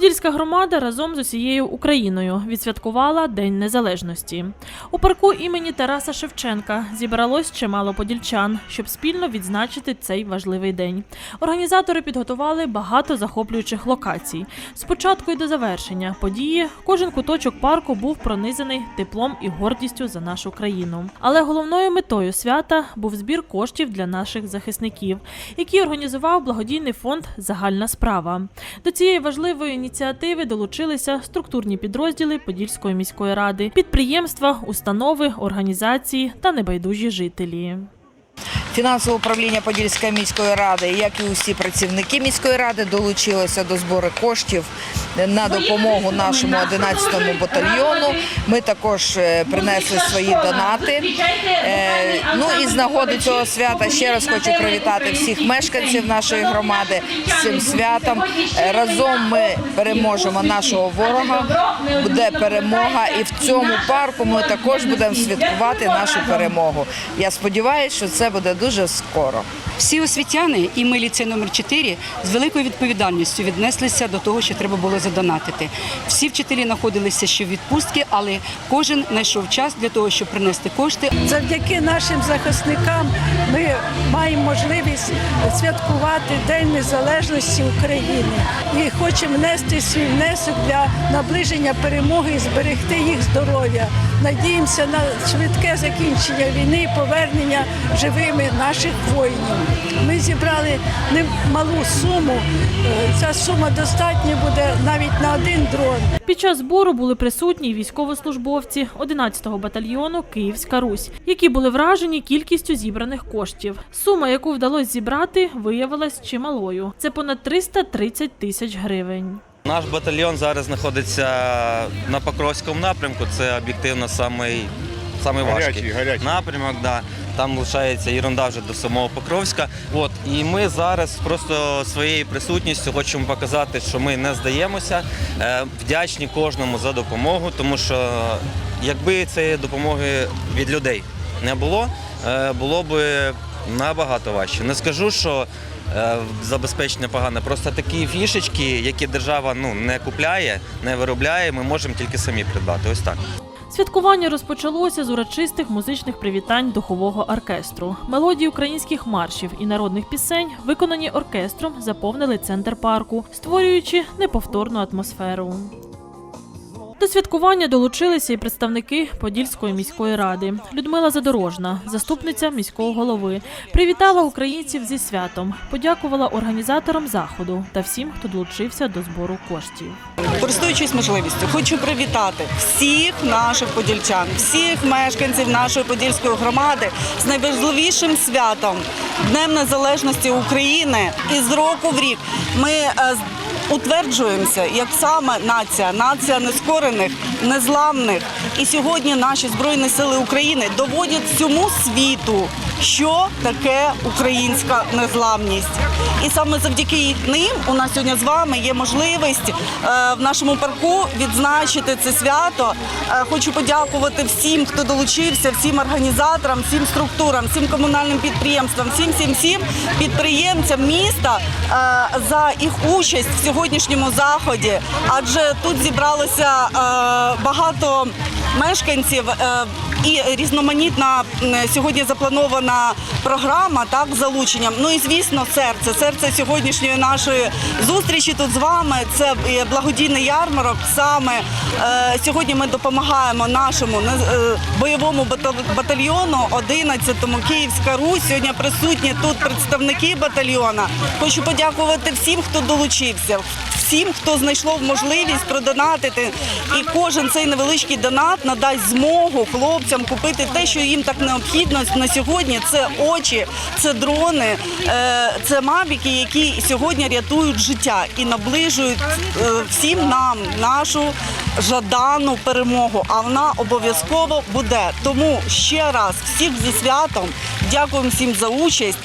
Подільська громада разом з усією Україною відсвяткувала День Незалежності. У парку імені Тараса Шевченка зібралось чимало подільчан, щоб спільно відзначити цей важливий день. Організатори підготували багато захоплюючих локацій. Спочатку і до завершення події кожен куточок парку був пронизаний теплом і гордістю за нашу країну. Але головною метою свята був збір коштів для наших захисників, який організував благодійний фонд Загальна справа. До цієї важливої ініціативи долучилися структурні підрозділи Подільської міської ради, підприємства, установи, організації та небайдужі жителі. Фінансове управління Подільської міської ради, як і усі працівники міської ради, долучилося до збору коштів на допомогу нашому 11-му батальйону. Ми також е, принесли свої донати. Е, Ну і з нагоди цього свята ще раз хочу привітати всіх мешканців нашої громади з цим святом. Е, Разом ми переможемо нашого ворога. Буде перемога, і в цьому парку ми також будемо святкувати нашу перемогу. Я сподіваюся, що це буде дуже скоро. Всі освітяни і ми ліцей номер 4 з великою відповідальністю віднеслися до того, що треба було задонатити. Всі вчителі знаходилися ще в відпустці, але кожен знайшов час для того, щоб принести кошти. Завдяки нашим захисникам ми маємо можливість святкувати День Незалежності України і хочемо внести свій внесок для наближення перемоги і зберегти їх здоров'я. Надіємося на швидке закінчення війни і повернення живими наших воїнів. Ми зібрали немалу суму. Е, Ця сума достатня буде навіть на один дрон. Під час збору були присутні військовослужбовці 11-го батальйону Київська Русь, які були вражені кількістю зібраних коштів. Сума, яку вдалося зібрати, виявилась чималою. Це понад 330 тисяч гривень. Наш батальйон зараз знаходиться на Покровському напрямку. Це об'єктивно самий, самий важкий Гарячий, гарячий. напрямок. Да. Там лишається ерунда вже до самого Покровська. От і ми зараз просто своєю присутністю хочемо показати, що ми не здаємося. Е, Вдячні кожному за допомогу, тому що якби цієї допомоги від людей не було, е, було б набагато важче. Не скажу, що е, забезпечення погане. Просто такі фішечки, які держава ну не купляє, не виробляє, ми можемо тільки самі придбати. Ось так. Святкування розпочалося з урочистих музичних привітань духового оркестру. Мелодії українських маршів і народних пісень, виконані оркестром, заповнили центр парку, створюючи неповторну атмосферу. До святкування долучилися і представники Подільської міської ради. Людмила Задорожна, заступниця міського голови, привітала українців зі святом, подякувала організаторам заходу та всім, хто долучився до збору коштів. Користуючись можливістю, хочу привітати всіх наших подільчан, всіх мешканців нашої подільської громади з найважливішим святом Днем Незалежності України. І з року в рік ми е, утверджуємося як саме нація, нація нескорених, незламних. І сьогодні наші збройні сили України доводять всьому світу, що таке українська незламність. І саме завдяки ним у нас сьогодні з вами є можливість е, в нашому парку відзначити це свято. Е, хочу подякувати всім, хто долучився, всім організаторам, всім структурам, всім комунальним підприємствам, всім всім всім підприємцям міста е, за їх участь в сьогоднішньому заході. Адже тут зібралося багато мешканців і різноманітна сьогодні запланована програма так залученням. Ну і звісно, серце. Серце сьогоднішньої нашої зустрічі тут з вами. Це благодійний ярмарок. Саме е, сьогодні ми допомагаємо нашому е, бойовому бата- батальйону 11-му Київська Русь. Сьогодні присутні тут представники батальйона. Хочу подякувати всім, хто долучився. Всім, хто знайшов можливість продонатити, і кожен цей невеличкий донат надасть змогу хлопцям купити те, що їм так необхідно на сьогодні. Це очі, це дрони, е, це мавіки, які сьогодні рятують життя і наближують е, всім нам нашу жадану перемогу. А вона обов'язково буде. Тому ще раз всіх зі святом дякуємо всім за участь.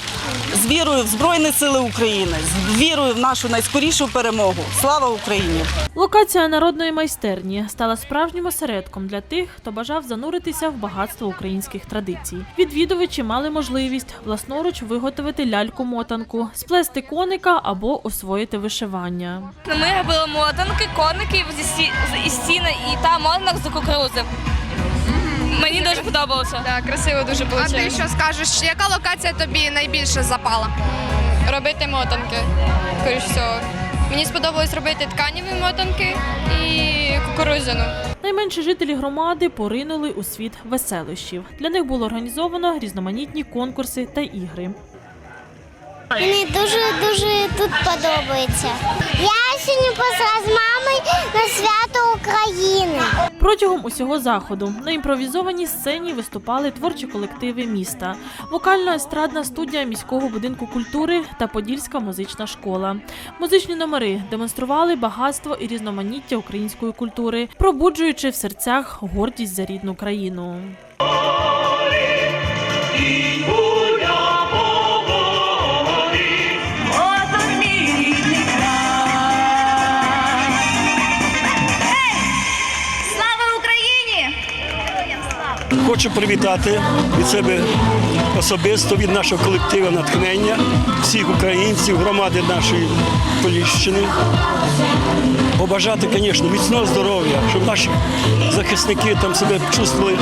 з вірою в Збройні Сили України, з вірою в нашу найскорішу перемогу. Слава Україні! Локація народної майстерні стала справжнім осередком для тих, хто бажав зануритися в багатство українських традицій. Відвідувачі мали можливість власноруч виготовити ляльку-мотанку, сплести коника або освоїти вишивання. Ми робили мотанки, коники зі стіни і та мотанок з кукурузи. Мені дуже подобалося. Так, красиво дуже було. А ти що скажеш? Яка локація тобі найбільше запала? Робити мотанки, скоріш всього. Мені сподобалось робити тканеві мотанки і кукурудзяну. Найменші жителі громади поринули у світ веселощів. Для них було організовано різноманітні конкурси та ігри. Мені дуже дуже тут подобається. Я сьогодні пішла з мамою на свято України. Протягом усього заходу на імпровізованій сцені виступали творчі колективи міста, вокально-естрадна студія міського будинку культури та Подільська музична школа. Музичні номери демонстрували багатство і різноманіття української культури, пробуджуючи в серцях гордість за рідну країну. Хочу привітати від себе особисто від нашого колективу натхнення, всіх українців, громади нашої Поліщини. Побажати, звісно, міцного здоров'я, щоб наші захисники там себе чувствували,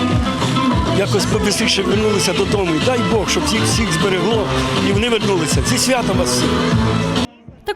якось побистріше вернулися додому. І дай Бог, щоб всіх всіх зберегло і вони вернулися. Зі святом вас всіх!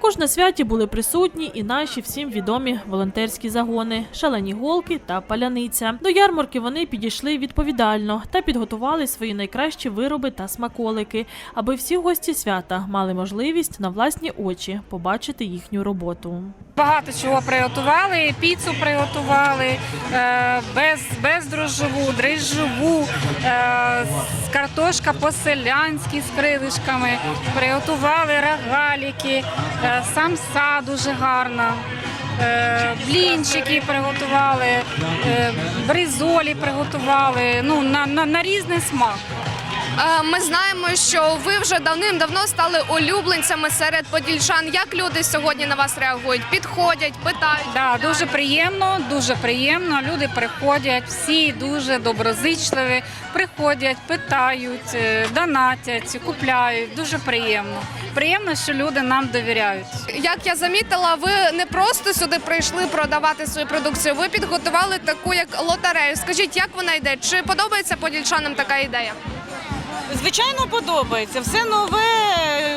Також на святі були присутні і наші всім відомі волонтерські загони, шалені голки та паляниця. До ярмарки вони підійшли відповідально та підготували свої найкращі вироби та смаколики, аби всі гості свята мали можливість на власні очі побачити їхню роботу. Багато чого приготували, піцу приготували, е, без, бездрожжеву, дріжджову, е, картошка по-селянськи з крилишками, приготували рогаліки, е, самса дуже гарна, блінчики приготували, бризолі приготували, ну, на, на, на різний смак. Е, Ми знаємо, що ви вже давним-давно стали улюбленцями серед подільчан. Як люди сьогодні на вас реагують? Підходять, питають. Да, дуже приємно, дуже приємно. Люди приходять, всі дуже доброзичливі, приходять, питають, е, донатять, купляють. Дуже приємно. Приємно, що люди нам довіряють. Як я замітила, ви не просто сюди прийшли продавати свою продукцію. Ви підготували таку як лотерею. Скажіть, як вона йде? Чи подобається подільчанам така ідея? Звичайно, подобається. Все нове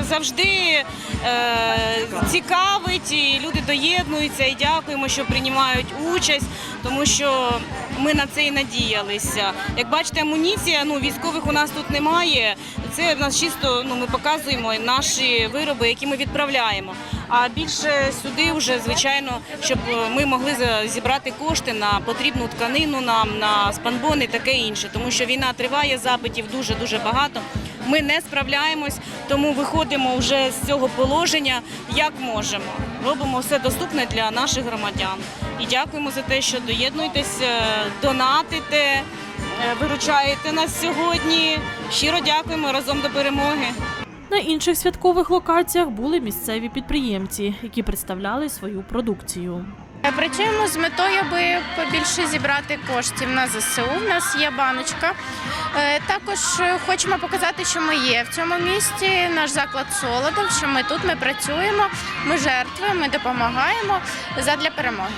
завжди е, цікавить, і люди доєднуються і дякуємо, що приймають участь, тому що ми на це і надіялися. Як бачите, амуніція, ну військових у нас тут немає. Це в нас чисто ну, ми показуємо наші вироби, які ми відправляємо. А більше сюди вже, звичайно, щоб ми могли зібрати кошти на потрібну тканину нам, на спанбони таке інше. Тому що війна триває, запитів дуже-дуже багато. Ми не справляємось, тому виходимо вже з цього положення як можемо. Робимо все доступне для наших громадян. І дякуємо за те, що доєднуєтесь, е, донатите, е, виручаєте нас сьогодні. Щиро дякуємо разом до перемоги. На інших святкових локаціях були місцеві підприємці, які представляли свою продукцію. Працюємо з метою, аби побільше зібрати коштів на ЗСУ. У нас є баночка. Е, Також е, хочемо показати, що ми є в цьому місті. Наш заклад Солодов, що ми тут, ми працюємо, ми жертви, ми допомагаємо задля перемоги.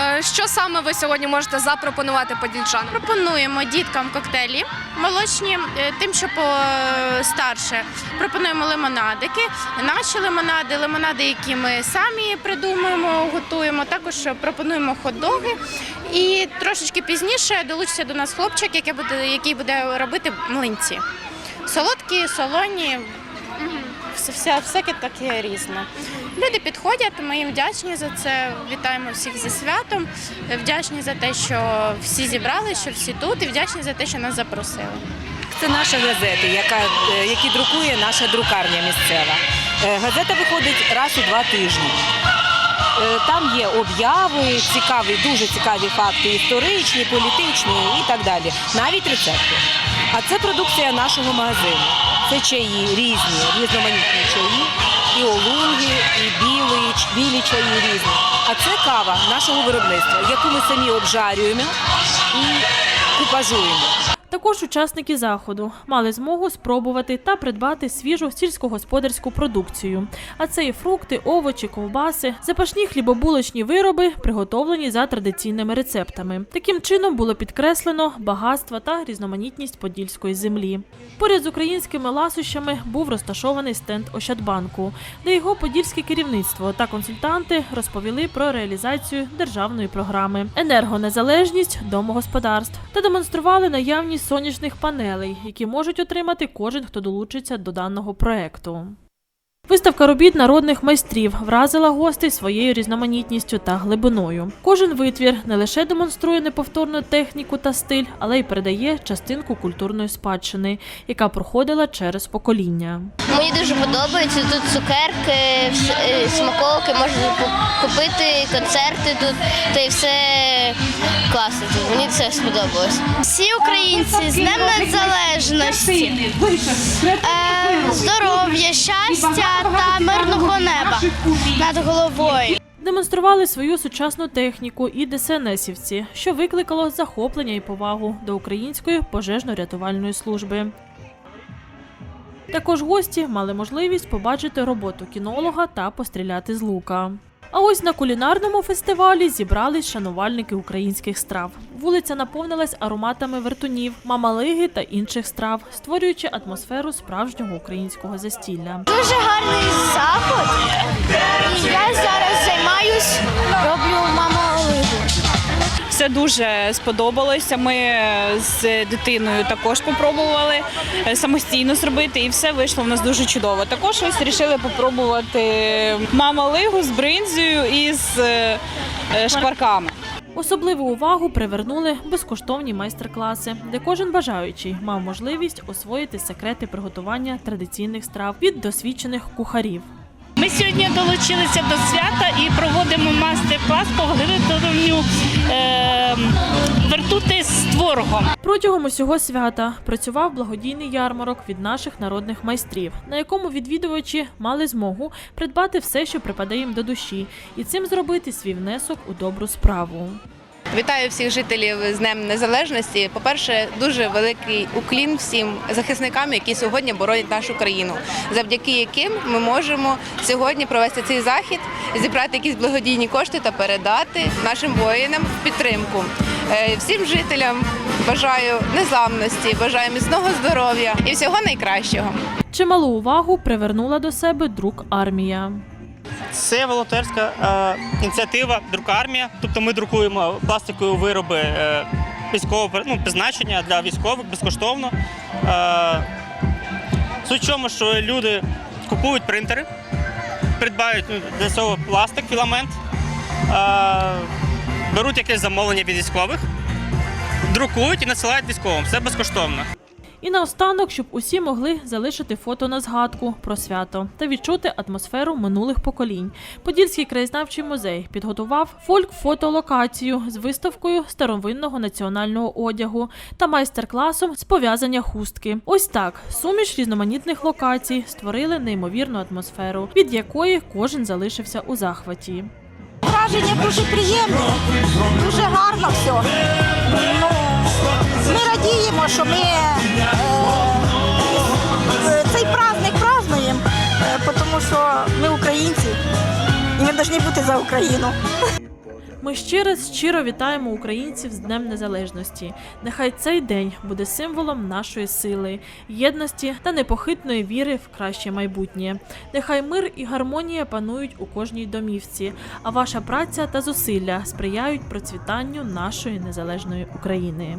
Е, Що саме ви сьогодні можете запропонувати подільчанам? Пропонуємо діткам коктейлі молочні, е, тим, що постарше. Пропонуємо лимонадики, наші лимонади, лимонади, які ми самі придумуємо, готуємо. Також пропонуємо хот-доги. І трошечки пізніше долучиться до нас хлопчик, який буде робити млинці. Солодкі, солоні, все, всяке таке різне. Люди підходять, ми їм вдячні за це. Вітаємо всіх зі святом. Вдячні за те, що всі зібрали, що всі тут, і вдячні за те, що нас запросили. Це наша газета, яка, е, які друкує наша друкарня місцева. Е, Газета виходить раз у два тижні. Е, Там є обяви, цікаві, дуже цікаві факти історичні, політичні і так далі. Навіть рецепти. А це продукція нашого магазину. Це чаї різні, різноманітні чаї, і олунги, і білі, білі чаї різні. А це кава нашого виробництва, яку ми самі обжарюємо і купажуємо. Також учасники заходу мали змогу спробувати та придбати свіжу сільськогосподарську продукцію. А це і фрукти, овочі, ковбаси, запашні хлібобулочні вироби, приготовлені за традиційними рецептами. Таким чином було підкреслено багатство та різноманітність подільської землі. Поряд з українськими ласощами був розташований стенд Ощадбанку, де його подільське керівництво та консультанти розповіли про реалізацію державної програми енергонезалежність домогосподарств та демонстрували наявність сонячних панелей, які можуть отримати кожен, хто долучиться до даного проекту. Виставка робіт народних майстрів вразила гостей своєю різноманітністю та глибиною. Кожен витвір не лише демонструє неповторну техніку та стиль, але й передає частинку культурної спадщини, яка проходила через покоління. Мені дуже подобається. Тут цукерки, е, можна купити, концерти тут, та й все класно тут. Мені це сподобалось. Всі українці з Днем Незалежності, е, здоров'я, щастя та мирного неба над головою. Демонстрували свою сучасну техніку і ДСНСівці, що викликало захоплення і повагу до української пожежно-рятувальної служби. Також гості мали можливість побачити роботу кінолога та постріляти з лука. А ось на кулінарному фестивалі зібрались шанувальники українських страв. Вулиця наповнилась ароматами вертунів, мамалиги та інших страв, створюючи атмосферу справжнього українського застілля. Дуже гарний заход. І я Все дуже сподобалося. Ми з дитиною також попробували е, самостійно зробити, і все вийшло в нас дуже чудово. Також ось вирішили попробувати мамалигу з бринзою і з е, е, шкварками. Особливу увагу привернули безкоштовні майстер-класи, де кожен бажаючий мав можливість освоїти секрети приготування традиційних страв від досвідчених кухарів. Ми сьогодні долучилися до свята і проводимо мастер-клас по виготовленню е, вертути з творогом. Протягом усього свята працював благодійний ярмарок від наших народних майстрів, на якому відвідувачі мали змогу придбати все, що припадає їм до душі, і цим зробити свій внесок у добру справу. Вітаю всіх жителів з Днем Незалежності. По-перше, дуже великий уклін всім захисникам, які сьогодні боронять нашу країну, завдяки яким ми можемо сьогодні провести цей захід, зібрати якісь благодійні кошти та передати нашим воїнам підтримку. Е, Всім жителям бажаю незламності, бажаю міцного здоров'я і всього найкращого. Чималу увагу привернула до себе друк армія. Це волонтерська е, ініціатива Друкармія. Тобто ми друкуємо пластикові вироби е, військового ну, призначення для військових безкоштовно. Е, суть в чому, що люди купують принтери, придбають ну, для цього пластик, філамент, е, беруть якесь замовлення від військових, друкують і надсилають військовим. Все безкоштовно. І наостанок, щоб усі могли залишити фото на згадку про свято та відчути атмосферу минулих поколінь. Подільський краєзнавчий музей підготував фольк-фотолокацію з виставкою старовинного національного одягу та майстер-класом з пов'язання хустки. Ось так суміш різноманітних локацій створили неймовірну атмосферу, від якої кожен залишився у захваті. Враження дуже приємне, дуже гарно все. Ми радіємо, що ми е, цей праздник празднуємо, е, тому що ми українці і ми повинні бути за Україну. Ми ще раз щиро вітаємо українців з Днем Незалежності. Нехай цей день буде символом нашої сили, єдності та непохитної віри в краще майбутнє. Нехай мир і гармонія панують у кожній домівці, а ваша праця та зусилля сприяють процвітанню нашої незалежної України.